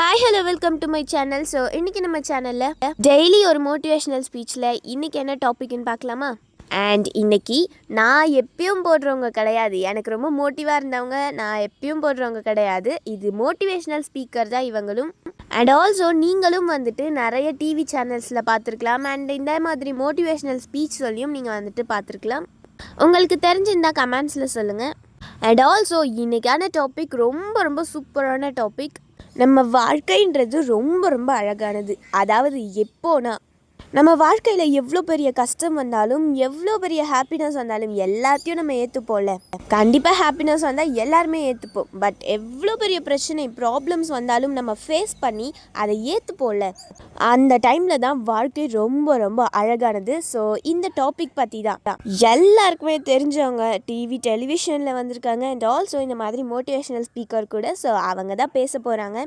Hi hello welcome to my channel so இன்னைக்கு நம்ம சேனலில் டெய்லி ஒரு மோட்டிவேஷனல் ஸ்பீச்சில் இன்னைக்கு என்ன டாபிக்னு பார்க்கலாமா? அண்ட் இன்னைக்கு நான் எப்பயும் போடுறவங்க கிடையாது. எனக்கு ரொம்ப மோட்டிவாக இருந்தவங்க நான் எப்பயும் போடுறவங்க கிடையாது. இது மோட்டிவேஷனல் ஸ்பீக்கர் தான் இவங்களும். அண்ட் ஆல்சோ நீங்களும் வந்துட்டு நிறைய டிவி சேனல்ஸில் பார்த்துருக்கலாம். அண்ட் இந்த மாதிரி மோட்டிவேஷனல் ஸ்பீச் சொல்லியும் நீங்கள் வந்துட்டு பார்த்துருக்கலாம். உங்களுக்கு தெரிஞ்சிருந்தா கமெண்ட்ஸில் சொல்லுங்கள் அண்ட் ஆல்சோ இன்றைக்கான டாபிக் ரொம்ப ரொம்ப சூப்பரான டாபிக் நம்ம வாழ்க்கைன்றது ரொம்ப ரொம்ப அழகானது. அதாவது எப்போனா நம்ம வாழ்க்கையில் எவ்வளோ பெரிய கஷ்டம் வந்தாலும் எவ்வளோ பெரிய ஹாப்பினஸ் வந்தாலும் எல்லாத்தையும் நம்ம ஏற்றுப்போம்ல கண்டிப்பாக ஹாப்பினஸ் வந்தால் எல்லாருமே ஏற்றுப்போம் பட் எவ்வளோ பெரிய பிரச்சனை ப்ராப்ளம்ஸ் வந்தாலும் நம்ம ஃபேஸ் பண்ணி அதை ஏற்றுப்போம்ல அந்த டைமில் தான் வாழ்க்கை ரொம்ப ரொம்ப அழகானது. ஸோ இந்த டாபிக் பற்றி தான். எல்லாருக்குமே தெரிஞ்சவங்க டிவி டெலிவிஷனில் வந்திருக்காங்க. அண்ட் ஆல்சோ இந்த மாதிரி மோட்டிவேஷனல் ஸ்பீக்கர் கூட. ஸோ அவங்க தான் பேச போகிறாங்க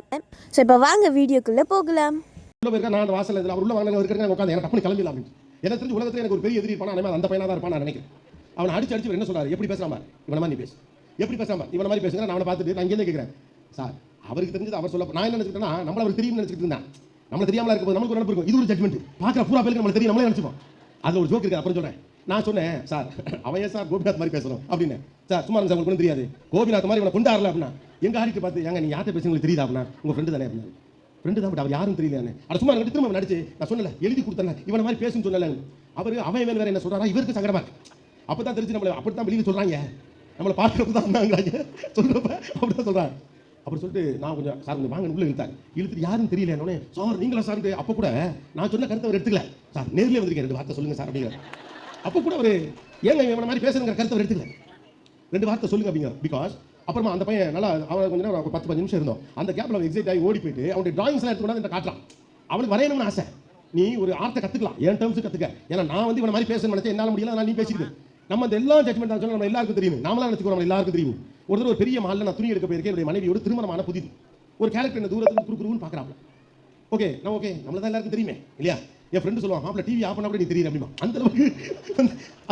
ஸோ இப்போ வாங்க வீடியோக்குள்ளே போகலாம். உள்ள போயிருக்கா? நான் அந்த வாசல்ல இதில் அவர் உள்ள வாங்கின இருக்கிறேன் உட்காந்து எனக்கு டப்புனு கிளம்பிடலாம் அப்படின்னு. எனக்கு தெரிஞ்சு உலகத்துல எனக்கு ஒரு பெரிய எதிரி இருப்பானா? அதே அந்த பையனா தான் இருப்பான் நான் நினைக்கிறேன். அவனை அடிச்சு அடிச்சு என்ன சொல்றாரு? எப்படி பேசலாம் பாரு? இவன மாதிரி நீ பேசு. எப்படி பேசலாம் பாரு? இவன மாதிரி பேசுங்க நான் அவனை பார்த்துட்டு நான் இங்கே கேட்குறேன் சார் அவருக்கு தெரிஞ்சது அவர் சொல்ல நான் என்ன நினைச்சிட்டேன்னா நம்மள அவர் தெரியும் நினைச்சிட்டு இருந்தேன். நம்மள தெரியாமல இருக்கும் நமக்கு ஒரு இருக்கும். இது ஒரு ஜட்மெண்ட் பார்க்குற பூரா பேருக்கு நம்மள தெரியும் நம்மளே நினைச்சுப்போம். அதுல ஒரு ஜோக் இருக்கு அப்புறம் சொல்றேன். நான் சொன்னேன் சார் அவன் ஏன் சார் கோபிநாத் மாதிரி பேசணும் அப்படின்னு. சார் சும்மா இருங்க சார் உங்களுக்கு தெரியாது. கோபிநாத் மாதிரி இவனை கொண்டாடல அப்படின்னா எங்க ஆடிட்டு பார்த்து ஏங்க நீ யார்கிட்ட பேசுங்க உங்களுக்கு தெரியுதா? அப்படின்னா உங்க ஃப்ரெண்டு தானே அப்படின்னா ஃப்ரெண்டு தான் பட் அவர் யாரும் தெரியல அட சும்மா எனக்கு திரும்ப நடிச்சு நான் சொன்னல எழுதி கொடுத்தேன் இவனை மாதிரி பேசுன்னு சொல்லல அவர் அவன் மேல வேற என்ன சொல்றாரா? இவருக்கு சங்கடமா இருக்கு. அப்பதான் தெரிஞ்சு நம்மளை அப்படி தான் வெளியே சொல்கிறாங்க நம்மளை பார்க்குறப்ப தான் இருந்தாங்க சொல்கிறப்ப அப்படி அப்படிதான் சொல்கிறாங்க அப்படி சொல்லிட்டு நான் கொஞ்சம் சார் கொஞ்சம் வாங்க உள்ள இழுத்தாங்க இழுத்துட்டு யாரும் தெரியல என்னோடனே சார் நீங்களா சார் அப்போ கூட நான் சொன்ன கருத்தை அவர் எடுத்துக்கல. சார் நேரில் வந்திருக்கேன் ரெண்டு வார்த்தை சொல்லுங்கள் சார் அப்படிங்கிற அப்போ கூட அவர் ஏங்க இவனை மாதிரி பேசுங்கிற கருத்தை அவர் எடுத்துக்கல. ரெண்டு வார்த்தை சொல்லுங்க அப்படிங்க பிகாஸ் அப்புறமா அந்த பையன் நல்லா அவன் கொஞ்ச நேரம் ஒரு பத்து பத்து நிமிஷம் இருந்தோம். அந்த கேப்ல அவன் எக்ஸைட் ஆகி ஓடி போயிட்டு அவனுடைய டிராயிங்ஸ் எல்லாம் எடுத்து கொண்டாந்து காட்டுறான். அவனுக்கு வரையணும்னு ஆசை. நீ ஒரு ஆர்ட்டை கத்துக்கலாம். என் டேர்ம்ஸ் கத்துக்க. ஏன்னா நான் வந்து இவன மாதிரி பேசணும்னு நினைச்சேன் என்னால முடியல நான் நீ பேசிக்கிட்டு நம்ம அந்த எல்லா ஜட்மெண்ட் சொன்னால் நம்ம எல்லாருக்கும் தெரியும். நாமளா நினச்சிக்கிறோம் நம்ம எல்லாருக்கும் தெரியும். ஒரு தடவை ஒரு பெரிய மால்ல நான் துணி எடுக்க போயிருக்கேன். என்னுடைய மனைவியோட திருமணமான புதிது. ஒரு கேரக்டர் என்ன தூரத்துல குறு பார்க்குறாங்க ஓகே நான் ஓகே நம்மள தான் எல்லாருக்கும் தெரியுமே இல்லையா? என் ஃப்ரெண்டு சொல்லுவான் மாப்பிள டிவி ஆஃப் பண்ண கூட நீ தெரியும் அப்படிமா அந்த அளவுக்கு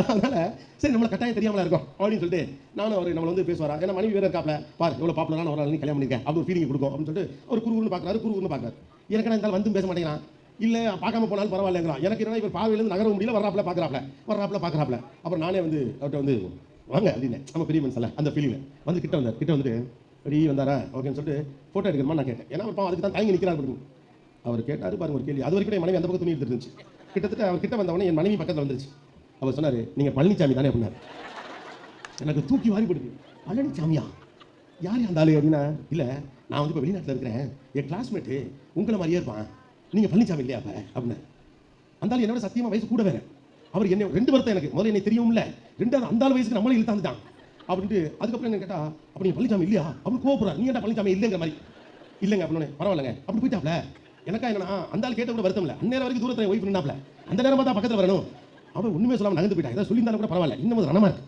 அதனால சரி நம்மளை கட்டாயம் தெரியாமல இருக்கும் அப்படின்னு சொல்லிட்டு நானும் அவர் நம்மளை வந்து பேசுவாரா ஏன்னா மனைவி வேற இருக்காப்ல பாரு எவ்வளோ பாப்புலரான ஒரு ஆள் கல்யாணம் பண்ணிருக்கேன் அப்படி ஒரு ஃபீலிங் கொடுக்கும் அப்படின்னு சொல்லிட்டு அவர் குறுகுறுன்னு பார்க்குறாரு குறுகுறுன்னு பார்க்குறாரு எனக்கு நான் இருந்தாலும் வந்து பேச மாட்டேங்கிறான். இல்லை பார்க்காம போனாலும் பரவாயில்லைங்கிறான். எனக்கு என்னன்னா இப்போ பார்வையிலேருந்து நகர முடியல வர்றாப்புல பார்க்குறாப்ல வர்றாப்புல பார்க்குறாப்ல அப்புறம் நானே வந்து அவர்கிட்ட வந்து வாங்க அப்படின்னு. நம்ம பெரிய மனுஷன்ல அந்த ஃபீலிங்ல வந்து கிட்ட வந்தார் கிட்ட வந்துட்டு அப்படி வந்தாரா? ஓகேன்னு சொல்லிட்டு ஃபோட்டோ எடுக்கணுமா நான் கேட்டேன். ஏன்னா இப்போ அதுக்கு தான் தயங்கி நிற்கிறார் அவர் கேட்டார் பாருங்க ஒரு கேள்வி. அது வரைக்கும் என் மனைவி அந்த பக்கம் துணி எடுத்துருந்துச்சு இருந்துச்சு. கிட்டத்தட்ட அவர் கிட்ட வந்தவொடனே என் மனைவி பக்கத்துல வந்துருச்சு. அவர் சொன்னார் நீங்க பழனிசாமி தானே? அப்படின்னாரு. எனக்கு தூக்கி வாரி போடுது பழனிசாமியா யார் அந்த ஆளு? அப்படின்னா இல்லை நான் வந்து இப்போ வெளிநாட்டில் இருக்கிறேன். என் கிளாஸ்மேட்டு உங்களை மாதிரியே இருப்பான். நீங்க பழனிசாமி இல்லையா அப்ப? அப்படின்னு அந்த ஆள் என்னோட சத்தியமா வயசு கூட வேற. அவர் என்ன ரெண்டு வருத்தம் எனக்கு. முதல்ல என்னை தெரியும்ல. ரெண்டாவது அந்த ஆள் வயசுக்கு நம்மளே இழுத்தாந்துட்டான் அப்படின்ட்டு அதுக்கப்புறம் என்ன கேட்டா அப்படி பழனிசாமி இல்லையா? அப்படின்னு கோபுறா நீ என்ன பழனிசாமி இல்லைங்கிற மாதிரி? இல்லைங்க அப்படின்னு பரவாயில்லைங்க அப்படி போயிட்டாப்ல. எனக்கா என்னன்னா அந்த ஆள் கேட்ட கூட வருத்தம் இல்லை. அந்நேரம் வரைக்கும் தூரத்தில் ஒய்ஃப் நின்னாப்ல. அந்த நேரம் தான் பக்கத்தில் வரணும். அவன் ஒன்றுமே சொல்லாமல் நகர்ந்து போயிட்டான் ஏதாவது சொல்லியிருந்தாலும் கூட பரவாயில்ல. இன்னும் ரணமாக இருக்கு.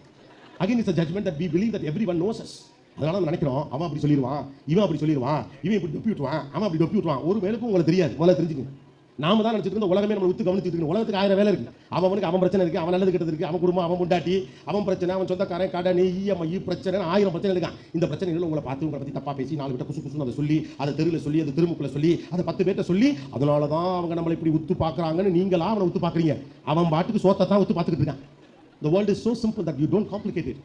Again is judgement that we believe that every one knows அதனால நம்ம நினைக்கிறோம் அவன் அப்படி சொல்லிடுவான் இவன் அப்படி சொல்லிடுவான் இவன் இப்படி டொப்பி விட்டுவான் அவன் அப்படி டொப்பி விட்டுவான் ஒரு வேலைக்கும் உங்களுக்கு தெரியாது. முதல்ல தெரிஞ்சுக்கணும் நாம தான் நினச்சிட்டு இருந்த உலகமே நம்ம உத்து கவனிச்சுட்டு இருக்கணும் உலகத்துக்கு ஆயிரம் வேலை இருக்கு. அவனுக்கு அவன் பிரச்சனை இருக்கு. அவன் நல்லது கெட்டது இருக்கு. அவன் குடும்பம் அவன் முண்டாட்டி அவன் பிரச்சனை அவன் சொந்தக்காரன் கடை நீ இஎம்ஐ பிரச்சனை ஆயிரம் பிரச்சனை இருக்கான். இந்த பிரச்சனைகள் உங்களை பார்த்து உங்களை பற்றி தப்பா பேசி நாலு கிட்ட குசு குசுன்னு அதை சொல்லி அதை தெருவில் சொல்லி அதை திருமுக்குள்ள சொல்லி அதை பத்து பேர்ட்ட சொல்லி அதனால தான் அவங்க நம்மளை இப்படி உத்து பார்க்குறாங்கன்னு நீங்களா அவனை உத்து பார்க்குறீங்க. அவன் பாட்டுக்கு சோத்தை தான் உத்து பார்த்துக்கிட்டு இருக்கான். The world is so simple that you don't complicated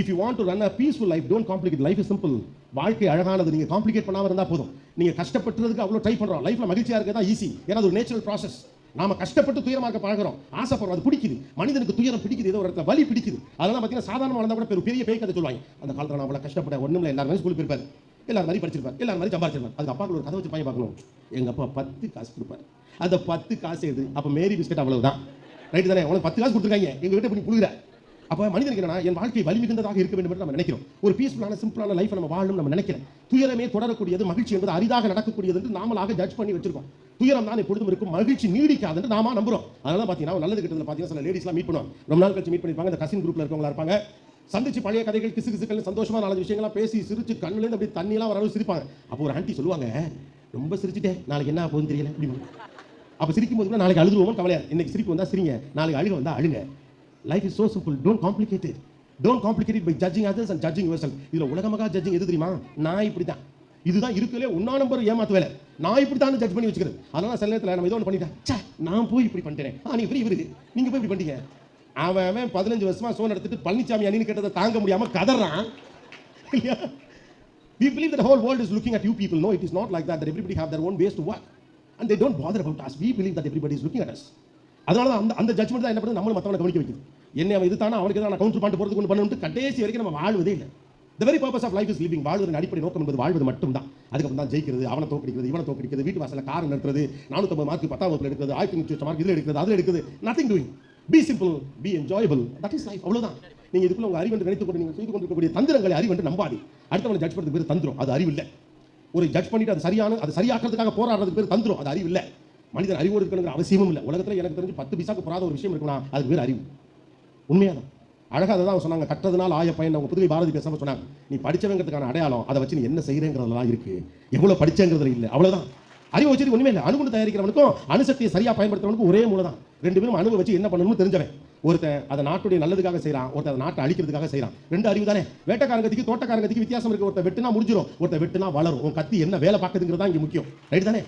if you want to run a peaceful life don't complicate life is simple வாழ்க்கை அழகானது. நீங்கள் காம்ப்ளிகேட் பண்ணாமல் இருந்தால் போதும். நீங்கள் கஷ்டப்பட்டுறதுக்கு அவ்வளோ ட்ரை பண்றோம். லைஃப்ல மகிழ்ச்சியா தான் ஈஸி ஏன்னா அது ஒரு நேச்சுரல் ப்ராசஸ் நாம கஷ்டப்பட்டு துயரமாக பழகிறோம். ஆசைப்படுறோம் அது பிடிக்குது. மனிதனுக்கு துயரம் பிடிக்குது. ஏதோ ஒரு இடத்துல வலி பிடிக்குது. அதெல்லாம் பார்த்தீங்கன்னா சாதாரணமாக இருந்தால் கூட பெரிய பெரிய பேய் கதை சொல்லுவாங்க. அந்த காலத்தில் நான் அவ்வளோ கஷ்டப்பட இல்லை எல்லாருமே ஸ்கூலுக்கு போயிருப்பார் எல்லாரும் மாதிரி படிச்சிருப்பார் எல்லாரும் மாதிரி சம்பாதிச்சிருப்பார் அதுக்கு அப்பாவுக்கு ஒரு கதை வச்சு பையன் பார்க்கணும். எங்கள் அப்பா பத்து காசு கொடுப்பாரு. அந்த பத்து காசு எது? அப்போ மேரி பிஸ்கட் அவ்வளவுதான். ரைட்டு தானே? உனக்கு பத்து காசு கொடுத்துருக்காங்க. எங்கள் வீட்டை இப்படி புழுகிற. அப்போ மனிதனுக்கு என்னன்னா என் வாழ்க்கை வலிமிகுந்ததாக இருக்க வேண்டும் என்று நம்ம நினைக்கிறோம். ஒரு பீஸ்ஃபுல்லான சிம்பிளான லைஃப் நம்ம வாழணும் நம்ம நினைக்கிறேன் துயரமே தொடரக்கூடியது மகிழ்ச்சி என்பது அரிதாக நடக்கக்கூடியது என்று நாமளாக ஜட்ஜ் பண்ணி வச்சிருக்கோம். துயரம் தான் எப்பொழுதும் இருக்கும் மகிழ்ச்சி நீடிக்காது என்று நாம நம்புறோம். அதனால பார்த்தீங்கன்னா ஒரு நல்லது கிட்டத்தில் பார்த்தீங்கன்னா சில லேடிஸ்லாம் மீட் பண்ணுவோம் ரொம்ப நாள் கழிச்சு மீட் பண்ணிருப்பாங்க இந்த கசின் குரூப்ல இருக்கவங்களா இருப்பாங்க. சந்திச்சு பழைய கதைகள் கிசு கிசுக்கள் சந்தோஷமா நாலஞ்சு விஷயங்கள்லாம் பேசி சிரிச்சு கண்ணுலேருந்து அப்படி தண்ணியெல்லாம் வரவு சிரிப்பாங்க. அப்போ ஒரு ஆண்டி சொல்லுவாங்க ரொம்ப சிரிச்சுட்டேன் நாளைக்கு என்ன போகுதுன்னு தெரியல அப்படி அப்போ சிரிக்கும் போது கூட நாளைக்கு அழுதுவோம் கவலையா இன்னைக்கு சிரிப்பு வந்தா சிரிங்க நாளைக்கு அழுக வந்தா அழுங்க. Life is so simple don't complicated don't complicate by judging others and judging your இதுல உலகமாக ஜட்ஜிங் எது தெரியுமா? நான் இப்படி தான் இதுதான் இருக்கலே ஒன்றா நம்பர் ஏமாத்து வேலை. நான் இப்படி தான் ஜட்ஜ் பண்ணி வச்சுக்கிறது அதனால சில நேரத்தில் நம்ம ஏதோ ஒன்று பண்ணிட்டேன் நான் போய் இப்படி பண்ணிட்டேன். ஆனால் நீ இப்படி இவரு. நீங்க போய் இப்படி பண்ணிட்டீங்க அவன் அவன் பதினஞ்சு வருஷமா சோன் எடுத்துட்டு பழனிசாமி அணின்னு கேட்டதை தாங்க முடியாம கதறான். இல்லையா? We believe that whole world is looking at you people no it is not like that everybody have their own their own ways to work. And they don't bother about us. We believe that everybody is. அதனால தான் அந்த அந்த judgement தான் என்ன பண்ணுது? நம்மளும் மற்றவனை கவனிக்க வைக்குது. என்ன அவன் இது தானே அவனுக்கு தான் கவுண்டர் பண்ணிட்டு போகிறதுக்கு கொண்டு பண்ணணும்னு கடைசி வரைக்கும் நம்ம வாழ்வதே இல்லை. The very purpose of life is living வாழ்வதன் அடிப்படை நோக்கம் என்பது வாழ்வது மட்டும்தான். அதுக்கப்புறம் தான் ஜெயிக்கிறது அவனை தோக்கடிக்கிறது இவனை தோக்கடிக்கிறது வீட்டு வாசல கார் நடத்துறது நானூற்றம்பது மார்க் பத்தாம் வகுப்பில் எடுக்கிறது ஆயிரத்தி நூற்றி மார்க் இதில் எடுக்கிறது அதில் எடுக்கிறது nothing doing be simple be enjoyable that is life அவ்வளோதான் நீங்க இதுக்குள்ள உங்க அறிவென்று நினைத்து கொண்டு நீங்க செய்து கொண்டிருக்கக்கூடிய தந்திரங்களை அறிவென்று நம்பாதி. அடுத்தவனை ஜட்ஜ் பண்ணுறது பேர் தந்திரம். அது அறிவு இல்லை. ஒரு ஜட்ஜ் பண்ணிட்டு அது சரியான அது சரியாக்குறதுக்காக போராடுறதுக்கு பேர் தந்திரம். அது அறிவு மனிதன் அறிவு அறிவோடு இருக்கணுங்கிற அவசியமும் இல்லை. உலகத்தில் எனக்கு தெரிஞ்சு பத்து பைசாக்கு புறாத ஒரு விஷயம் இருக்குன்னா அதுக்கு பேர் அறிவு. உண்மையாதான். அழகா அதை தான் சொன்னாங்க கற்றதுனால் ஆய பயன். அவங்க புதுவை பாரதி பேசாமல் சொன்னாங்க நீ படித்தவங்கிறதுக்கான அடையாளம் அதை வச்சு நீ என்ன செய்யறங்கிறதுலாம் இருக்கு. எவ்வளோ படித்தங்கிறதுல இல்லை. அவ்வளோதான் அறிவு வச்சுட்டு உண்மை இல்லை. அணுகுண்டு தயாரிக்கிறவனுக்கும் அணுசக்தியை சரியா பயன்படுத்துறவனுக்கும் ஒரே மூலம் தான் ரெண்டு பேரும் அணுவை வச்சு என்ன பண்ணணும்னு தெரிஞ்சவன். ஒருத்தன் அதை நாட்டுடைய நல்லதுக்காக செய்கிறான் ஒருத்தன் அதை நாட்டை அழிக்கிறதுக்காக செய்கிறான் ரெண்டு அறிவு தானே. வேட்டக்காரங்கத்துக்கு தோட்டக்காரங்கத்துக்கு வித்தியாசம் இருக்கு. ஒருத்தன் வெட்டுனா முடிஞ்சிடும் ஒருத்தன் வெட்டுனா வளரும். உன் கத்தி என்ன வேலை பார்க்குதுங்கிறது தான் இங்கே முக்கியம். ரைட் தானே?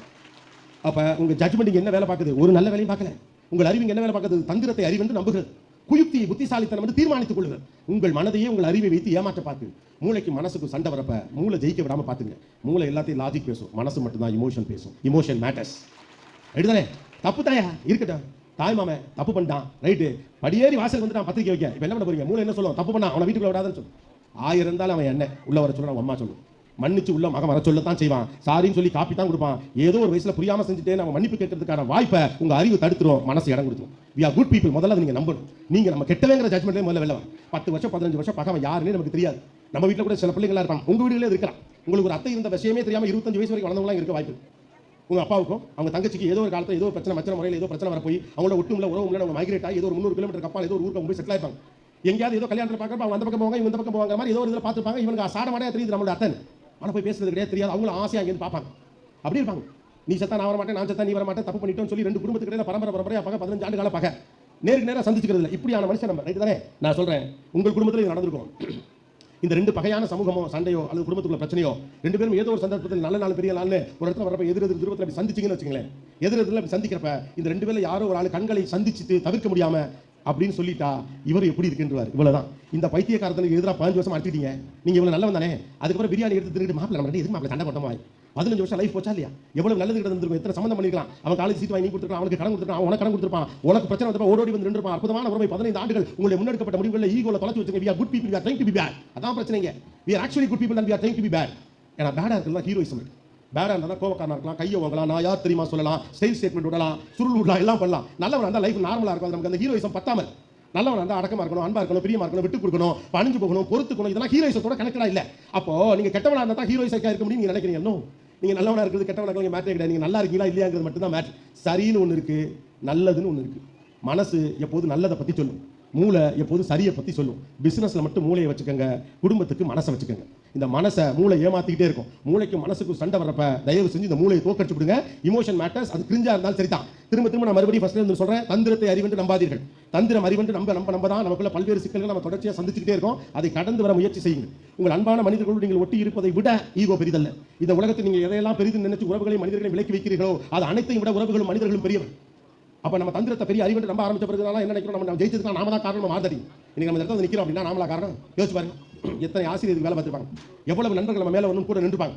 அப்போ உங்கள் ஜட்மெண்ட் இங்கே என்ன வேலை பார்க்குது? ஒரு நல்ல வேலையும் பார்க்கல. உங்கள் அறிவு என்ன வேலை பார்க்குது? தந்திரத்தை அறிவென்று நம்புகிறது. குயுக்தி புத்திசாலித்தனம் வந்து தீர்மானித்துக் கொள்ளுங்கள். உங்கள் மனதையே உங்கள் அறிவை வைத்து ஏமாற்ற பார்த்து மூளைக்கு மனசுக்கு சண்டை வரப்ப மூளை ஜெயிக்க விடாமல் பார்த்துங்க. மூளை எல்லாத்தையும் லாஜிக் பேசும். மனசு மட்டும்தான் இமோஷன் பேசும். இமோஷன் மேட்டர்ஸ் ரைட்டு தப்பு தாயா இருக்கட்டும். தாய் மாமன் தப்பு பண்ணிட்டான். ரைட்டு படியேறி வாசல் வந்துட்டான் பத்திரிக்கை வைக்க. இப்போ என்ன பண்ண போறீங்க? மூளை என்ன சொல்லுவோம் தப்பு பண்ணா அவனை வீட்டுக்குள்ள விடாதுன்னு சொல்லும் ஆயிரம் இருந்தாலும் அவன் என்ன? உள்ள வர சொல்லுவான் அம்மா சொல்லுவோம் மன்னிச்சு உள்ள மகன் வர சொல்லத்தான் செய்வான். சாரின்னு சொல்லி காப்பி தான் கொடுப்பான். ஏதோ ஒரு வயசுல புரியாம செஞ்சுட்டே நம்ம மன்னிப்பு கேட்கறதுக்கான வாய்ப்பை உங்க அறிவு தடுத்துரும். மனசு இடம் கொடுத்துரும். வி ஆர் குட் பீப்பிள் முதல்ல நீங்க நம்பணும். நீங்க நம்ம கெட்டவேங்கிற ஜட்மெண்ட்லேயே முதல்ல வெளில பத்து வருஷம் பதினஞ்சு வருஷம் பக்கம் யாருன்னே நமக்கு தெரியாது. நம்ம வீட்டில் கூட சில பிள்ளைங்களா இருப்பாங்க. உங்க வீடுகளே இருக்கலாம். உங்களுக்கு ஒரு அத்தை இருந்த விஷயமே தெரியாம இருபத்தஞ்சு வயசு வரைக்கும் வளர்ந்தவங்களாம் இருக்க வாய்ப்பு உங்க அப்பாவுக்கும் அவங்க தங்கச்சிக்கு ஏதோ ஒரு காலத்தில் ஏதோ ஒரு பிரச்சனை மச்சன முறையில் ஏதோ பிரச்சனை வர போய் அவங்களோட ஒட்டுமில்ல உறவு இல்லை அவங்க மைக்ரேட் ஆகி ஏதோ ஒரு முந்நூறு கிலோமீட்டர் கப்பால் ஏதோ ஒரு ஊருக்கு போய் செட்டில் ஆயிருப்பாங்க. எங்கேயாவது ஏதோ கல்யாணத்தில் பார்க்குறப்ப அவங்க அந்த பக்கம் போவாங்க இவங்க இந்த பக்கம் போவாங்க மாதிரி ஏதோ ஒரு இதில் பார்த்துருப்பாங்க. இவங்க சாட தெரியுது நம்மளோட அத்தன் ஆனால் போய் பேசுறது கிடையாது தெரியாது. அவங்களும் ஆசையாக அங்கேருந்து பார்ப்பாங்க. அப்படி இருப்பாங்க. நீ செத்தா நான் வர மாட்டேன் நான் செத்தா நீ வர மாட்டேன் தப்பு பண்ணிட்டோம்னு சொல்லி ரெண்டு குடும்பத்துக்கு இடையில பரம்பரை பரம்பரையாக பார்க்க பதினஞ்சு ஆண்டு கால பார்க்க நேருக்கு நேரம் சந்திச்சுக்கிறது இல்லை. இப்படியான மனுஷன் நம்ம. ரைட்டு தானே? நான் சொல்கிறேன் உங்கள் குடும்பத்தில் இது நடந்திருக்கும். இந்த ரெண்டு பகையான சமூகமோ சண்டையோ அல்லது குடும்பத்துக்குள்ள பிரச்சனையோ ரெண்டு பேரும் ஏதோ ஒரு சந்தர்ப்பத்தில் நல்ல நாள் பெரிய நாள்னு ஒரு இடத்துல வரப்ப எதிர் எதிர் துருவத்தில் அப்படி சந்திச்சிங்கன்னு வச்சுங்களேன் எதிர் எதிரில் அப்படி சந்திக்கிறப்ப இந்த ரெண்டு பேரில் யாரோ ஒரு ஆள் கண்களை சந்திச்சுட்டு தவிர்க்க முடியாமல் அப்படின்னு சொல்லிட்டா இவர் எப்படி இருக்குன்றார்? இவ்வளவுதான். இந்த பைத்தியக்காரத்துக்கு எதிராக பதினஞ்சு வருஷம் அடிச்சிட்டீங்க. நீங்க இவ்வளவு நல்லவன் தானே? அதுக்கப்புறம் பிரியாணி எடுத்து திருட்டு மாப்பிள்ள நம்ம எதுக்கு மாப்பிள்ள சண்டை போட்டோமா பதினஞ்சு வருஷம் லைஃப் போச்சா இல்லையா? எவ்வளவு நல்லது கிடந்திருக்கும் எத்தனை சம்மந்தம் பண்ணிக்கலாம் அவன் காலேஜ் சீட் வாங்கி கொடுத்துருக்கான் அவனுக்கு கடன் கொடுத்துருக்கான் உனக்கு கடன் கொடுத்துருப்பான். உனக்கு பிரச்சனை வந்தப்ப ஓடோடி வந்து நின்றுப்பான். அற்புதமான உறவை பதினைந்து ஆண்டுகள் உங்களை முன்னெடுக்கப்பட்ட முடிவுகளில் ஈகோல தொலைச்சு வச்சுங்க we are good people. We are trying to அதான் பிரச்சனைங்க. We actually good good people and we are trying to be bad. ஏன்னா பேடா இருக்கிறதா ஹீரோயிசம் பேடா இருந்தால் கோவக்காரனா இருக்கலாம் கையை வாங்கலாம் நான் யார் தெரியுமா சொல்லலாம் ஸ்டைல் ஸ்டேட்மெண்ட் விடலாம் சுருள் விடலாம் எல்லாம் பண்ணலாம். நல்லவன் இருந்தால் லைஃப் நார்மலாக இருக்கும். அது நமக்கு அந்த ஹீரோயிசம் பத்தாமல் நல்லவன் இருந்தால் அடக்கமாக இருக்கணும் அன்பாக இருக்கணும் பிரியமா இருக்கணும் விட்டு கொடுக்கணும் பணிஞ்சு போகணும் பொறுத்துக்கணும் இதெல்லாம் ஹீரோயிசத்தோட கணக்கடா இல்லை. அப்போ நீங்கள் கெட்டவனாக இருந்தால் தான் ஹீரோயிசக்கா இருக்க முடியும். நீங்கள் நினைக்கிறீங்க நோ நீங்கள் நல்லவனா இருக்கிறது கெட்டவனாக இருக்கிறது மேட்டே கிடையாது. நீங்கள் நல்லா இருக்கீங்களா இல்லையாங்கிறது மட்டும் தான் மேட்ரு சரின்னு ஒன்று இருக்குது நல்லதுன்னு ஒன்று இருக்குது மனசு எப்போதும் நல்லதை பற்றி சொல்லும். மூளை எப்போதும் சரியை பற்றி சொல்லும். பிஸ்னஸில் மட்டும் மூளையை வச்சுக்கோங்க. குடும்பத்துக்கு மனசை வச்சுக்கோங்க. இந்த மனசை மூளை ஏமாத்திக்கிட்டே இருக்கும். மூளைக்கு மனசுக்கு சண்டை வரப்ப தயவு செஞ்சு இந்த மூளையை தோக்கடிச்சு விடுங்க. இமோஷன் மேட்டர்ஸ் அது கிரிஞ்சா இருந்தாலும் சரிதான். திரும்ப திரும்ப நான் மறுபடியும் ஃபர்ஸ்ட்ல இருந்து சொல்றேன். தந்திரத்தை அறிவென்று நம்பாதீர்கள். தந்திரம் அறிவென்று நம்ப நம்ப நம்ப தான் நமக்குள்ள பல்வேறு சிக்கல்கள் நம்ம தொடர்ச்சியாக சந்திச்சுக்கிட்டே இருக்கோம். அதை கடந்து வர முயற்சி செய்யுங்க உங்கள் அன்பான மனிதர்களோடு நீங்கள் ஒட்டி இருப்பதை விட ஈகோ பெரிதல்ல. இந்த உலகத்தில் நீங்கள் எதையெல்லாம் பெரிதும் நினைச்சு உறவுகளை மனிதர்களை விலக்கி வைக்கிறீர்களோ அது அனைத்தையும் விட உறவுகளும் மனிதர்களும் பெரியவர். அப்போ நம்ம தந்திரத்தை பெரிய அறிவென்று நம்ம ஆரம்பிச்ச பிறகுனால என்ன நினைக்கிறோம்? நம்ம ஜெயிச்சதுக்கு நாம தான் காரணம் மாறி இன்னைக்கு நம்ம இடத்துல வந்து நிற்கிறோம் அப்படின்னா நாமளா காரணம். யோசிச்சு பாருங்க. எத்தனை ஆசிரியருக்கு வேலை பார்த்துருப்பாங்க? எவ்வளவு நண்பர்கள் நம்ம மேலே ஒன்றும் கூட நின்றுப்பாங்க.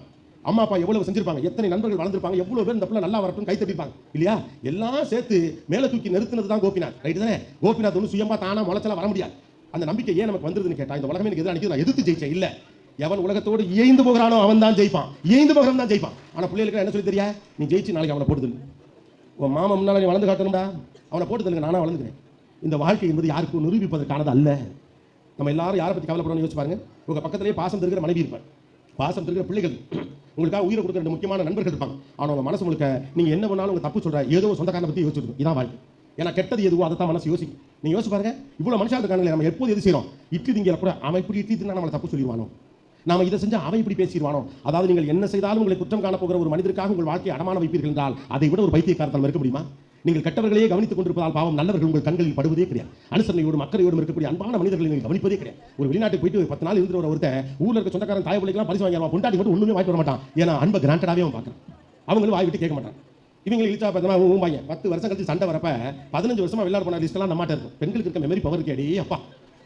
அம்மா அப்பா எவ்வளவு செஞ்சிருப்பாங்க? எத்தனை நண்பர்கள் வளர்ந்துருப்பாங்க? எவ்வளவு பேர் இந்த பிள்ளை நல்லா வரட்டும் கை தட்டிருப்பாங்க இல்லையா? எல்லாம் சேர்த்து மேலே தூக்கி நிறுத்தினது தான் கோபிநாத். ரைட் தானே? கோபிநாத் ஒன்று சுயமா தானா முளைச்சலாம் வர முடியாது. அந்த நம்பிக்கை ஏன் நமக்கு வந்துருதுன்னு கேட்டா இந்த உலகமே எனக்கு எதிராக நிக்குது, நான் எதிர்த்து ஜெயிச்சேன். இல்லை. எவன் உலகத்தோடு இயைந்து போகிறானோ அவன் தான் ஜெயிப்பான். இயைந்து போகிறவன் தான் ஜெயிப்பான். ஆனால் பிள்ளைகளுக்கு என்ன சொல்லி தெரியா? நீ ஜெயிச்சு நாளைக்கு அவனை போட்டு உன் மாமா முன்னால் நீ வளர்ந்து காட்டணும்டா அவனை போட்டு தருங்க நானாக வளர்ந்துக்கிறேன். இந்த வாழ்க்கை என்பது யாருக்கும் நிரூபிப்பதற்கானது அல்ல. நம்ம எல்லாரும் யாரை பற்றி கவலைப்படணும்னு யோசிச்சு பாருங்க. உங்கள் பக்கத்திலேயே பாசம் இருக்கிற மனைவி இருப்பார் பாசம் இருக்கிற பிள்ளைகள். உங்களுக்காக உயிரை கொடுக்குற ரெண்டு முக்கியமான நண்பர்கள் இருப்பாங்க. ஆனால் உங்கள் மனசு முழுக்க நீங்கள் என்ன பண்ணாலும் உங்க தப்பு சொல்கிற ஏதோ ஒரு சொந்தக்காரனை பற்றி யோசிச்சிருக்கும் இதான் வாழ்க்கை. ஏன்னா கெட்டது எதுவோ அதை தான் மனசு யோசிக்கும். நீங்கள் யோசிச்சு பாருங்க. இவ்வளோ மனுஷாக இருக்காங்களே நம்ம எப்போது எது செய்யறோம் இட்லி திங்கிற கூட அவன் இப்படி இட்லி தின்னா நம்மளை தப்பு சொல்லிடுவானோ? நாம் இதை செஞ்சால் அவன் இப்படி பேசிடுவானோ? அதாவது நீங்கள் என்ன செய்தாலும் உங்களை குற்றம் காணப்போகிற ஒரு மனிதருக்காக உங்கள் வாழ்க்கையை அடமான வைப்பீர்கள் என்றால் அதை விட ஒரு பைத்தியக்காரத்தால் இருக்க முடியுமா? நீங்கள் கெட்டவர்களையே கவனித்துக் கொண்டிருப்பதால் பாவம் நல்லவர்கள் உங்கள் கண்களில் படுவதே கிடையாது. அனுசரணையோடும் அக்கறையோடும் இருக்கக்கூடிய அன்பான மனிதர்களை நீங்கள் கவனிப்பதே கிடையாது. ஒரு வெளிநாட்டுக்கு போயிட்டு பத்து நாள் இருந்துட்டு வர ஒருத்தன் ஊர்ல இருக்க சொந்தக்காரன் தாய் பிள்ளைக்கெல்லாம் பரிசு வாங்கிடுவான் பொண்டாட்டி மட்டும் ஒன்றுமே வாங்கிட்டு வர மாட்டான். ஏன்னா அன்பை கிராண்டடாகவே அவன் பார்க்கறான். அவங்களும் வாய் விட்டு கேட்க மாட்டான் இவங்க இழிச்சா பார்த்தா ஊம்பாங்க பத்து வருஷம் கழிச்சு சண்டை வரப்ப பதினஞ்சு வருஷமா விளையாட போன லிஸ்ட்லாம் நம்மகிட்ட இருக்கும். பெண்களுக்கு இருக்க மெமரி பவர் கேடி அப்பா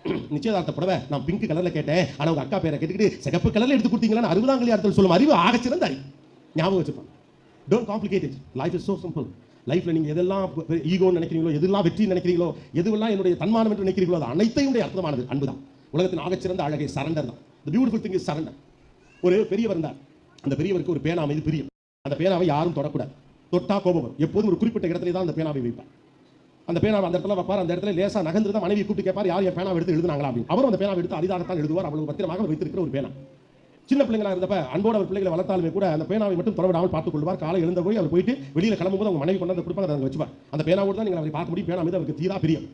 நிச்சயதார்த்த புடவை நான் பிங்க் கலர்ல கேட்டேன். ஆனா உங்கள் அக்கா பேரை கேட்டுக்கிட்டு சிகப்பு கலர்ல எடுத்து கொடுத்தீங்களான்னு அறுபதாம் கல்யாணத்தில் சொல்லும் அறிவு ஆகச்சிறந்த அறிவு. ஞாபகம் வச்சுப்பான் don't complicate it life is so simple லைஃப்பில் நீங்கள் எதெல்லாம் ஈகோன்னு நினைக்கிறீங்களோ எதெல்லாம் வெற்றி நினைக்கிறீங்களோ எதுவெல்லாம் என்னுடைய தன்மானம் என்று நினைக்கிறீங்களோ அது அனைத்தையும் உடைய அர்த்தமானது அன்புதான். உலகத்தின் ஆகச்சிறந்த அழகை சரண்டர் தான். The beautiful thing is surrender ஒரு பெரியவர் இருந்தார். அந்த பெரியவருக்கு ஒரு பேனா மீது பிரியம். அந்த பேனாவை யாரும் தொடக்கூடாது. தொட்டா கோபம் எப்போதும் ஒரு குறிப்பிட்ட இடத்துல தான் அந்த பேனாவை வைப்பார். அந்த பேனாவை அந்த இடத்துல வைப்பார். அந்த இடத்துல லேசா நகர்ந்து தான் மனைவி கூப்பிட்டு கேட்பார். யார் என் பேனாவை எடுத்து எழுதுனாங்களா அப்படின்னு. அவரும் அந்த பேனாவை எடுத்து அரிதாகத்தான் எழுதுவார். அவ்வளவு பத்திரமாக வைத்திருக்கிற ஒரு பேனா. சின்ன பிள்ளைங்களா இருந்தப்ப அன்போடு அவர் பிள்ளைகளை வளர்த்தாலுமே கூட அந்த பேனாவை மட்டும் தொடவிடாமல் பார்த்துக் கொள்வார். காலை எழுந்த போய் அவர் போயிட்டு வெளியில் கிளம்பும்போது அவங்க மனைவி கொண்டாந்து கொடுப்பாங்க. அதை வச்சுப்பார். அந்த பேனாவோடு தான் நீங்கள் அவரை பார்க்க முடியும். பேனா மீது அவருக்கு தீரா பிரியம்.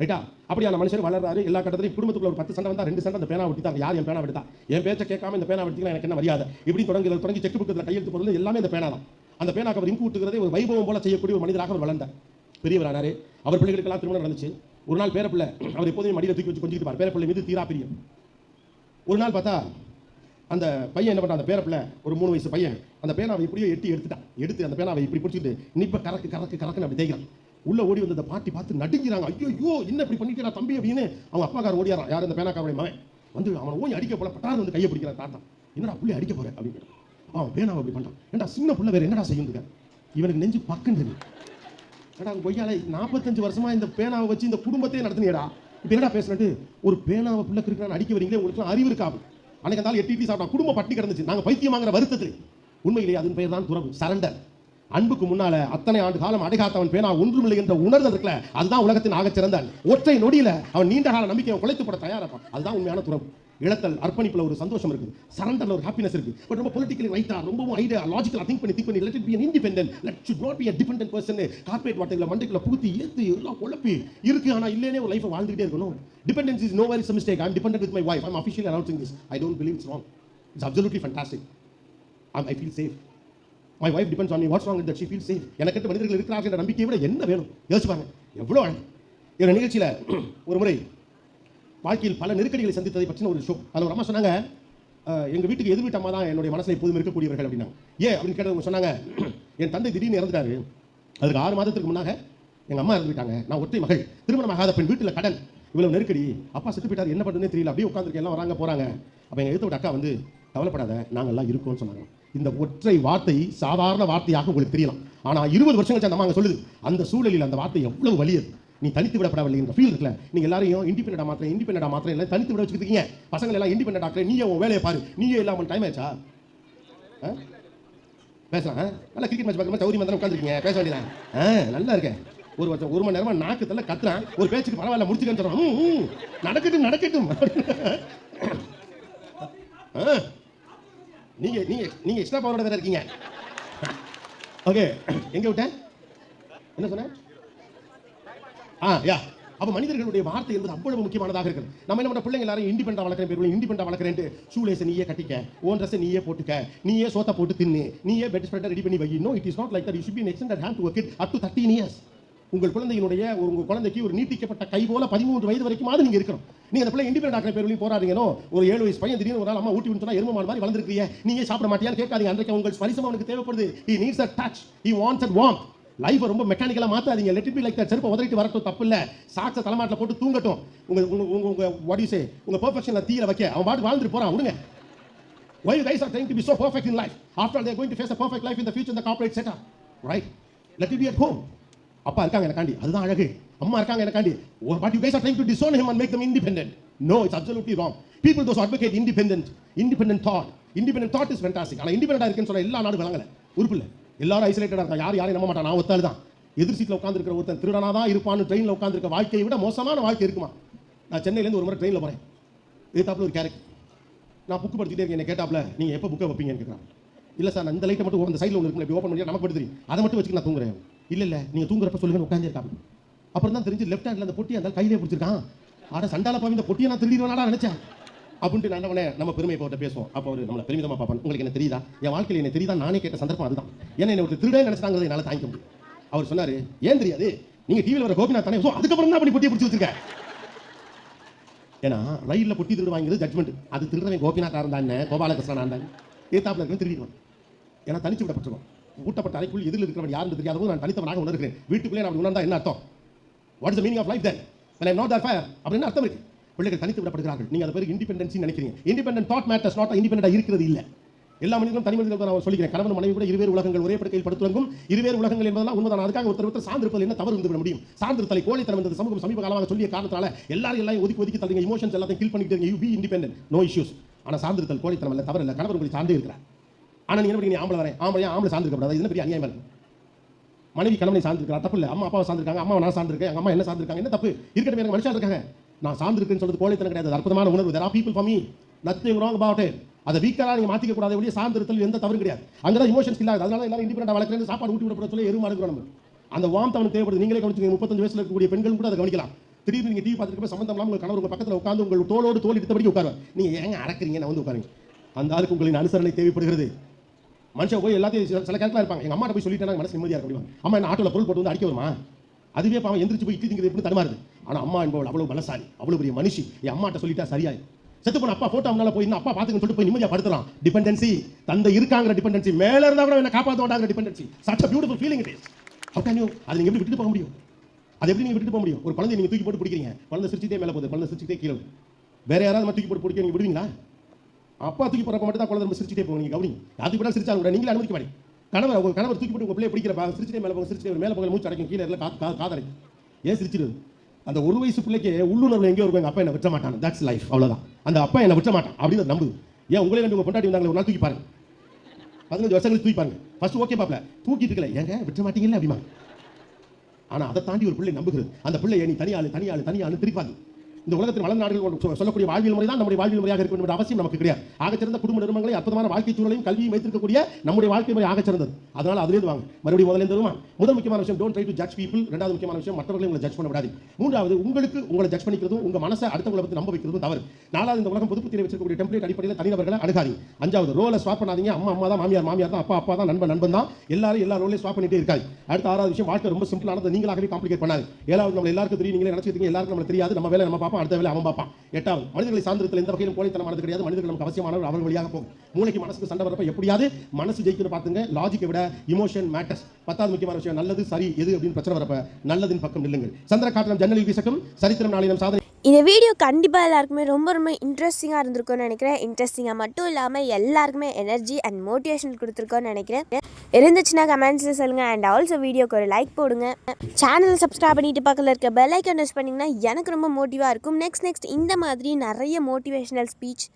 ரைட்டா அப்படியான மனுஷர் வளர்றாரு. எல்லா கட்டத்திலையும் குடும்பத்துக்குள்ள ஒரு பத்து சண்டை வந்தா ரெண்டு சண்டை அந்த பேனா விட்டுத்தாங்க யார் என் பேனா விட்டா என் பேச்சை கேட்காம இந்த பேனா எடுத்தீங்கன்னா எனக்கு என்ன மரியாதை? இப்படி தொடங்கி தொடங்கி செக் புக்கத்தில் கையெழுத்து போடுறது எல்லாமே இந்த பேனா தான் அந்த பேனாக்கு அவர் இங்கு விட்டுக்கிறதே ஒரு வைபவம் போல செய்யக்கூடிய ஒரு மனிதராக அவர் வளர்ந்தார். பெரியவரானாரு. அவர் பிள்ளைகளுக்கெல்லாம் திருமணம் நடந்துச்சு. ஒரு நாள் பேரப்பிள்ளை அவர் எப்போதுமே மடியில் தூக்கி வச்சு கொஞ்சிட்டு பார் பேரப்பிள்ளை மீது தீரா பிரியம். ஒரு நாள் பார்த்தா அந்த பையன் என்ன பண்ணான் அந்த பேரப்பிள்ளை ஒரு மூணு வயசு பையன் அந்த பேனாவை இப்படியோ எட்டி எடுத்துட்டான். எடுத்து அந்த பேனாவை இப்படி பிடிச்சிட்டு நிப்ப கறக்கு கறக்கு கறக்குன்னு அப்படி தேய்க்கிறான். உள்ள ஓடி வந்த அந்த பாட்டி பார்த்து நடுங்கிறாங்க. ஐயோ ஐயோ என்ன இப்படி பண்ணிட்டு தம்பி அப்படின்னு அவங்க அப்பாக்கார ஓடியாரான் யார் அந்த பேனாக்காரனுடைய மகன்? வந்து அவனை ஓய் அடிக்க போல பட்டாரு வந்து கையை பிடிக்கிறான் தாத்தா. என்னடா புள்ளி அடிக்க போற? அப்படின்னு அவன் பேனாவை அப்படி பண்றான். ஏன்டா சின்ன புள்ள வேற என்னடா செய்யுங்க இவனுக்கு நெஞ்சு பக்குன்னு ஏடா கொய்யாலே நாற்பத்தஞ்சு வருஷமா இந்த பேனாவை வச்சு இந்த குடும்பத்தையே நடத்தினியடா இப்போ என்னடா பேசுனது ஒரு பேனாவை பிள்ளை கிருக்கிறான் அடிக்க வரீங்களே உங்களுக்கு அறிவு இருக்காது அன்னைக்கு அந்த எட்டு இட்லி சாப்பிட்டா குடும்ப பட்டி கிடந்துச்சு. நாங்கள் பைத்தியமாங்கிற வருத்தத்தில். உண்மையிலேயே அதன் பெயர் தான் துறவு சரண்டர். அன்புக்கு முன்னால அத்தனை ஆண்டு காலம் அடைகாத்தவன் பேனா ஒன்றுமில்லை என்ற உணர்தல் இருக்கல அதுதான் உலகத்தின் ஆகச் சிறந்தான் ஒற்றை நொடியில அவன் நீண்ட கால நம்பிக்கையை குலைத்து போட தயாராப்பான். அதுதான் உண்மையான துறவு. இழத்தல் அர்ப்பணிப்பில் ஒரு சந்தோஷம் இருக்குது. சரண்டரில் ஒரு ஹாப்பினஸ் இருக்கு பட் ரொம்ப பொலிட்டிக்கலி ரைட்டாக ரொம்பவும் ஐடியா லாஜிக்கலாக திங்க் பண்ணி திங்க் பண்ணி let it be independent let should not be a dependent person corporate வார்த்தைகளை மண்டைக்குள்ள புகுத்தி ஏற்று எல்லாம் குழப்பி இருக்கு ஆனா இல்லைனே ஒரு லைஃப் வாழ்ந்துகிட்டே இருக்கணும். Dependence is no where is mistake I'm dependent with my wife I'm official announcing this I don't believe it's wrong it's absolutely fantastic I feel safe my wife depends on me what's wrong that she feel safe எனக்கு மனிதர்கள் இருக்கிறார்கள் என்ற நம்பிக்கையை விட என்ன வேணும்? யோசிப்பாங்க எவ்வளோ அழகு. நிகழ்ச்சியில் ஒரு முறை வாழ்க்கையில் பல நெருக்கடிகளை சந்தித்ததை பற்றின ஒரு ஷோ அதில் ஒரு அம்மா சொன்னாங்க எங்கள் வீட்டுக்கு எதிர் வீட்டு அம்மா தான் என்னுடைய மனசில் எப்போதும் இருக்கக்கூடியவர்கள் அப்படின்னா ஏன்? அப்படின்னு கேட்டவங்க சொன்னாங்க என் தந்தை திடீர்னு இறந்துட்டாரு. அதுக்கு ஆறு மாதத்துக்கு முன்னாக எங்கள் அம்மா இறந்து விட்டாங்க நான் ஒற்றை மகள். திருமணம் ஆகாத பெண் வீட்டில் கடன் இவ்வளவு நெருக்கடி. அப்பா செத்து போயிட்டார். என்ன பண்ணுறதுனே தெரியல. அப்படியே உட்காந்துருக்க எல்லாம் வராங்க போகிறாங்க அப்போ எங்கள் எழுத்த அக்கா வந்து கவலைப்படாத நாங்கெல்லாம் இருக்கோம்னு சொன்னாங்க. இந்த ஒற்றை வார்த்தை சாதாரண வார்த்தையாக உங்களுக்கு தெரியலாம். ஆனால் இருபது வருஷம் கழிச்சு அந்த அம்மா சொல்லுது அந்த சூழலில் அந்த வார்த்தை எவ்வளவு வலியது. நீ தனித்து விடப்படவில்லை என்ற ஃபீல் இருக்குல்ல? நீங்க எல்லாரையும் இண்டிபெண்டா மாத்திரம் இண்டிபெண்டா மாத்திரம் இல்லை தனித்து விட வச்சுக்கிட்டீங்க பசங்க எல்லாம் இண்டிபெண்டா ஆக்குற நீயே உன் வேலையை பாரு. நீயே இல்லாம டைம் ஆச்சா? ஆ? பேசலாம் நல்லா கிரிக்கெட் மேட்ச் பார்க்கும்போது சௌரி மந்திரம் உட்காந்துருக்கீங்க பேச வேண்டியதான் ஆ நல்லா இருக்கேன் ஒரு வருஷம் ஒரு மணி நேரமா நாக்கு தள்ள கத்துறான். ஒரு பேச்சுக்கு பரவாயில்ல முடிச்சுக்கன்னு சொல்றான். நடக்கட்டும் நடக்கட்டும். ஆ. நீங்க நீங்க நீங்க எக்ஸ்ட்ரா பவரோட இருக்கீங்க. ஓகே எங்க விட்டேன் என்ன சொன்னேன் ஆ யா. அப்ப மனிதர்களுடைய வார்த்தை என்பது அவ்வளவு முக்கியமானதாக இருக்குது. நம்ம என்ன பண்ற பிள்ளைங்க எல்லாரும் இண்டிபெண்டா வளர்க்குற பேர் இண்டிபெண்டா வளர்க்குறேன் ஷூலேஸ் நீயே கட்டிக்க ஓன் ட்ரெஸ் நீயே போட்டுக்க நீயே சோத்த போட்டு தின்னு நீயே பெட் ஸ்ப்ரெட்டர் ரெடி பண்ணி வை. No it is not like that you should be extended hand to kid up to 13 years உங்கள் குழந்தையினுடைய ஒரு உங்க குழந்தைக்கு ஒரு நீட்டிக்கப்பட்ட கை போல பதிமூன்று வயது வரைக்குமாவது நீங்க இருக்கணும். நீங்க அந்த பிள்ளை இண்டிபெண்ட் ஆக்கிற பேர் போராடுறீங்களோ ஒரு ஏழு வயசு பையன் திடீர்னு ஒரு நாள் அம்மா ஊட்டி விட்டு சொன்னா மாதிரி வளர்ந்துருக்கீங்க நீங்க சாப்பிட மாட்டியான்னு கேட்காதீங்க. அன்றைக்கு உங்கள் ஸ்பரிசம் அவனுக்கு தேவைப்படுது. He needs a touch he wants at warmth. லைஃப்பை ரொம்ப மெக்கானிக்கலாக மாற்றாதீங்க லெட் பி லைக் தட் செருப்பை உதறிட்டு வரட்டும். தப்பு இல்லை சாக்ஸை தலைமாட்டில் போட்டு தூங்கட்டும். உங்கள் உங்கள் உங்கள் உங்க வாட் உங்கள் பர்ஃபெக்ஷனில் தீயில வைக்க. அவன் பாட்டு வாழ்ந்துட்டு போறான். விடுங்க. Why you guys are trying to be so perfect in life? After all, they're going to face a perfect life in the future in the corporate setup. Right? Let it be at home. அப்பா இருக்காங்க எனக்காண்டி. அதுதான் அழகு. அம்மா இருக்காங்க எனக்காண்டி. But you guys are trying to disown him and make them independent no it's absolutely wrong people those advocate independent independent thought independent thought is fantastic ஆனால் இண்டிபெண்டாக இருக்குன்னு சொல்ல எல்லா நாடும் விளங்கல. உறுப்பில்லை எல்லாரும் ஐசோலேட்டடாக இருக்காங்க. யார் யாரையும் நம்ப மாட்டான் நான் ஒத்தாள் தான். எதிர் சீட்டில் உட்காந்துருக்கிற ஒருத்தன் திருடனா தான் இருப்பான்னு ட்ரெயினில் உட்காந்துருக்க வாழ்க்கையை விட மோசமான வாழ்க்கை இருக்குமா? நான் சென்னையிலேருந்து ஒரு முறை ட்ரெயினில் போகிறேன் எதிர்த்தாப்புல ஒரு கேரக்டர் நான் புக்கு படிச்சுட்டே இருக்கேன். என்ன கேட்டாப்புல நீங்கள் எப்போ புக்கை வைப்பீங்கன்னு கேட்குறான் இல்லை சார் நான் இந்த லைட்டை மட்டும் அந்த சைடில் ஒன்று இருக்கு இப்படி ஓப்பன் பண்ணி நமக்கு மட்டும் அதை மட்டும் வச்சுக்க நான் தூங்குறேன். இல்லை இல்லை நீங்கள் தூங்குறப்ப சொல்லுங்க உட்காந்து அப்புறம் தான் தெரிஞ்சு லெஃப்ட் ஹேண்டில் அந்த பொட்டி அந்த கையிலே பிடிச்சிருக்கான். ஆனால் சண்டால பாவி இந்த பொட்டியை நான் திருடிடுவேனாடா நினச்சேன். அப்படின்ட்டு நான் நம்ம பெருமை போட்ட பேசுவோம். அப்போ அவர் நம்மளை பெருமிதமா பார்ப்பான் உங்களுக்கு என்ன தெரியுதா? என் வாழ்க்கையில் என்ன தெரியுதா நானே கேட்ட சந்தர்ப்பம் அதுதான். ஏன்னா என்ன ஒரு திருடே நினைச்சாங்கிறது என்னால் தாங்கிக்க முடியும் அவர் சொன்னார் ஏன் தெரியாது? நீங்க டிவியில் வர கோபிநாத் தானே? ஸோ அதுக்கப்புறம் தான் அப்படி பொட்டியை பிடிச்சி வச்சிருக்க. ஏன்னா ரயிலில் பொட்டி திருடு வாங்கிறது ஜட்மெண்ட் அது திருடவன் கோபிநாத்தா இருந்தானே கோபாலகிருஷ்ணன் இருந்தானே ஏத்தாப்பில் இருக்கிற திருடிடுவான். ஏன்னா தனிச்சு விடப்பட்டிருக்கும். ஊட்டப்பட்ட அறைக்குள் எதில் இருக்கிறவன் யாருன்னு தெரியாத போது நான் தனித்தவனாக உணர்கிறேன். வீட்டுக்குள்ளே நான் உணர்ந்தா என்ன அர்த்தம்? What is meaning of life then I I'm not that அப்படின்னு அர்த்தம் இருக்கு? பிள்ளைகள் தனித்து விடப்படுகிறார்கள். நீங்க அதை பேர் இண்டிபெண்டன்ஸ் நினைக்கிறீங்க. இண்டிபெண்டன்ட் தாட் மேட்டர்ஸ் நாட் இண்டிபெண்டாக இருக்கிறது இல்லை. எல்லா மனிதர்களும் தனி மனிதர்கள் நான் சொல்லிக்கிறேன். கணவன் மனைவி கூட இருவேறு உலகங்கள் ஒரே படுக்கையில் படுத்துறங்கும். இருவேறு உலகங்கள் என்பதெல்லாம் உண்மைதான். அதுக்காக ஒருத்தர் ஒருத்தர் சார்ந்திருப்பது என்ன தவறு வந்து விட முடியும்? சார்ந்திருத்தலை கோழைத்தனம் இந்த சமூகம் சமீப காலமாக சொல்லிய காரணத்தால் எல்லாரும் எல்லாம் ஒதுக்கி ஒதுக்கி தள்ளுங்க. இமோஷன்ஸ் எல்லாத்தையும் கில் பண்ணிட்டு you be independent no issues ஆனா சார்ந்திருத்தல் கோழைத்தனம் இல்லை தவறு இல்லை. கணவர் உங்களை சார்ந்தே இருக்கிறார். ஆனால் நீ என்ன பண்ணி ஆம்பளை வரேன் ஆம்பளையா ஆம்பளை சார்ந்திருக்க கூடாது? இது பெரிய அநியாயம் இருக்கு மனைவி கணவனை சார்ந்திருக்கிறா தப்பு இல்லை. அம்மா அப்பாவை சார்ந்திருக்காங்க. அம்மா நான் சார்ந்திருக்கேன். அம்மா என்ன சார்ந்திருக்காங்க? என்ன தப்பு? இருக்கட்டும் எனக்கு மனுஷன் இருக்காங்க. நான் சார்ந்திருக்கேன்னு சொல்றது கோழைத்தனம் கிடையாது. அது அற்புதமான உணர்வு. There are people for me nothing wrong about it அதை வீக்கராக நீங்கள் மாற்றிக்க கூடாது ஒழிய சார்ந்திருத்தல் எந்த தவறு கிடையாது. அங்கதான் இமோஷன்ஸ் இல்லாது. அதனால எல்லாரும் இண்டிபெண்டாக வளர்க்குறது சாப்பாடு ஊட்டி விடப்பட சொல்லி எருமா இருக்கிறோம் நம்ம. அந்த வார்த்தை அவனுக்கு தேவைப்படுது. நீங்களே கவனிச்சுங்க முப்பத்தஞ்சு வயசுல இருக்கக்கூடிய பெண்கள் கூட அதை கவனிக்கலாம். திடீர்னு நீங்கள் டிவி பார்த்துட்டு சம்பந்தம் இல்லாமல் உங்கள் கணவர் உங்கள் பக்கத்தில் உட்காந்து உங்கள் தோளோடு தோல் எடுத்தபடி உட்காருவார். நீங்க ஏங்க அடக்குறீங்க? நான் வந்து உட்காருங்க. அந்த ஆளுக்கு உங்களின் அனுசரணை தேவைப்படுகிறது. மனுஷன் போய் எல்லாத்தையும் சில- கேரக்டராக இருப்பாங்க. எங்கள் அம்மாட்ட போய் சொல்லிட்டேன் மனசு நிம்மதியாக இருக்க முடியும் அம்மா என்ன ஆட்டோவில் பொருள் போட்டு வந்து அடிக்க வருமா? அதுவே பாவம் எந்திரிச்சு போய் இட்லி திங்கிறது எப்படி தடுமாறுது? ஆனால் அம்மா என்பவள் அவ்வளோ பலசாலி அவ்வளோ பெரிய மனுஷி. என் அம்மாட்ட சொல்லிட்டா சரியாய். செத்து போன அப்பா போட்டோ அவனால போய் அப்பா பார்த்துக்கன்னு சொல்லிட்டு போய் நிம்மதியாக படுத்துறான். டிபெண்டன்சி தந்தை இருக்காங்கிற டிபெண்டன்சி மேலே இருந்தால் கூட என்ன காப்பாற்ற வேண்டாங்கிற டிபெண்டன்சி சட்ட beautiful feeling it is how அதை நீங்கள் எப்படி விட்டுட்டு போக முடியும்? அது எப்படி நீங்க விட்டுட்டு போக முடியும்? ஒரு குழந்தை நீங்கள் தூக்கி போட்டு பிடிக்கிறீங்க. குழந்தை சிரிச்சிட்டே மேலே போகுது. குழந்தை சிரிச்சிட்டே கீழே வேற யாராவது தூக்கி போட்டு பிடிக்க நீங்க விடுவீங்களா? அப்பா தூக்கி போகிறப்ப மட்டும் தான் குழந்தை நம்ம சிரிச்சிட்டே போகும். நீங்கள் கவனிங்க. யாருக்கு கூட சிரிச்சாலும் கூட நீங்களே அனுமதிக்க மாட்டேன் கணவர் உங்கள் கணவர் தூக்கி போட்டு உங்கள் பிள்ளைய பிடிக்கிறப்ப சிரிச்சிட்டே மேலே போங்க சிரிச்சிட்டே மேலே போங்க மூச்சு அடைக்கும் கீழே இருக்க காது ஏன் சிரிச்சிருது அந்த ஒரு வயசு பிள்ளைக்கு உள்ளுணர்வு எங்கேயோ இருக்கும் எங்கள் அப்பா என்ன விட்ட மாட்டான். தட்ஸ் லைஃப் அவ்வளோதான் அந்த அப்பா என்ன விட்ட மாட்டான். அப்படின்னு நம்புது ஏன் உங்களே ரெண்டு உங்கள் பொண்டாட்டி வந்தாங்களே ஒரு நாள் தூக்கி பாருங்க. பதினஞ்சு வருஷங்களுக்கு தூக்கி பாருங்க. ஃபர்ஸ்ட் ஓகே பாப்பல. தூக்கிட்டு இருக்கல. ஏங்க விட்ட மாட்டீங்கல்ல அப்படிமா ஆனால் அதை தாண்டி ஒரு பிள்ளை நம்புகிறது. அந்த பிள்ளை நீ தனியாள் தனியாள் தனியாள் திருப்பாது. இந்த உலகத்தில் வளர்ந்த நாடுகள் சொல்லக்கூடிய வாழ்வியல் முறை தான் நம்முடைய வாழ்வியல் முறையாக இருக்க என்ற அவசியம் நமக்கு கிடையாது. ஆகச்சிறந்த குடும்ப நிறுவனங்களை அற்புதமான வாழ்க்கை சூழலையும் கல்வியும் வைத்திருக்கக்கூடிய நம்முடைய வாழ்க்கை முறை ஆகச்சிறந்தது அதனால் அதுலேருந்து வாங்க. மறுபடியும் முதல்ல இருந்து முதல் முக்கியமான விஷயம் don't try to judge people ரெண்டாவது முக்கியமான விஷயம் மற்றவர்களை உங்களை ஜட்ஜ் பண்ண விடாது மூன்றாவது உங்களுக்கு உங்களை ஜட்ஜ் பண்ணிக்கிறதும் உங்கள் மனசை அடுத்தவங்களை பற்றி நம்ப வைக்கிறதும் தவறு. நாலாவது இந்த உலகம் பொதுப்புத்திரை வச்சிருக்கக்கூடிய டெம்ப்ளேட் அடிப்படையில் தனிநபர்களை அணுகாதீங்க. அஞ்சாவது ரோலை ஸ்வாப் பண்ணாதீங்க. அம்மா அம்மா தான் மாமியார் மாமியார் தான் அப்பா அப்பா தான் நண்பன் நண்பன் தான். எல்லாரும் எல்லா ரோலையும் ஸ்வாப் பண்ணிட்டே இருக்காது. அடுத்த ஆறாவது விஷயம் வாழ்க்கை ரொம்ப சிம்பிளானது நீங்களாகவே காம்ப்ளிகேட் பண்ணாது ஏழாவது நம்ம எல்லாருக்கும் தெரியும் நீங்களே நினைச்சிருக்கீங்க எல்லாருக்கும் நம்ம தெரியாது. நம்ம வேலை நம்ம பார்ப்பான் அடுத்த வேலை அவன் பார்ப்பான். எட்டாவது மனிதர்களை சாந்திரத்தில் எந்த வகையிலும் கோழைத்தனமானது கிடையாது. மனிதர்கள் நமக்கு அவசியமானவர் அவர் வழியாக போகும். மூளைக்கு மனசுக்கு சண்டை வரப்ப எப்படியாவது மனசு ஜெயிக்கணும் பார்த்துங்க. லாஜிக்கை விட இமோஷன் மேட்டர்ஸ் பத்தாவது முக்கியமான விஷயம் நல்லது சரி எது அப்படின்னு பிரச்சனை வரப்ப நல்லதின் பக்கம் நில்லுங்கள். சந்திர காட்டினம் ஜன்னலில் வீசக்கும் சரித்திரம் நாளினம் சாதனை இந்த வீடியோ கண்டிப்பாக எல்லாருக்குமே ரொம்ப ரொம்ப இன்ட்ரெஸ்டிங்காக இருந்திருக்கும்னு நினைக்கிறேன். இன்ட்ரெஸ்டிங்காக மட்டும் இல்லாமல் எல்லாருக்குமே எனர்ஜி அண்ட் மோட்டிவேஷன் கொடுத்துருக்கோன்னு நினைக்கிறேன். இருந்துச்சுன்னா கமெண்ட்ஸில் சொல்லுங்கள் அண்ட் ஆல்சோ வீடியோக்கு ஒரு லைக் போடுங்க. சேனலை சப்ஸ்கிரைப் பண்ணிட்டு பக்கத்தில் இருக்க பெல் ஐக்கன் டச் பண்ணிங்கன்னா எனக்கு ரொம்ப மோட்டிவாக இருக்கும். நெக்ஸ்ட் நெக்ஸ்ட் இந்த மாதிரி நிறைய மோட்டிவேஷனல் ஸ்பீச்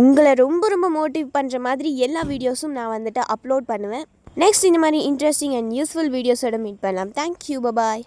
உங்களை ரொம்ப ரொம்ப மோட்டிவ் பண்ணுற மாதிரி எல்லா வீடியோஸும் நான் வந்துட்டு அப்லோட் பண்ணுவேன். நெக்ஸ்ட் இந்த மாதிரி இன்ட்ரெஸ்டிங் அண்ட் யூஸ்ஃபுல் வீடியோஸோட மீட் பண்ணலாம். Thank you bye bye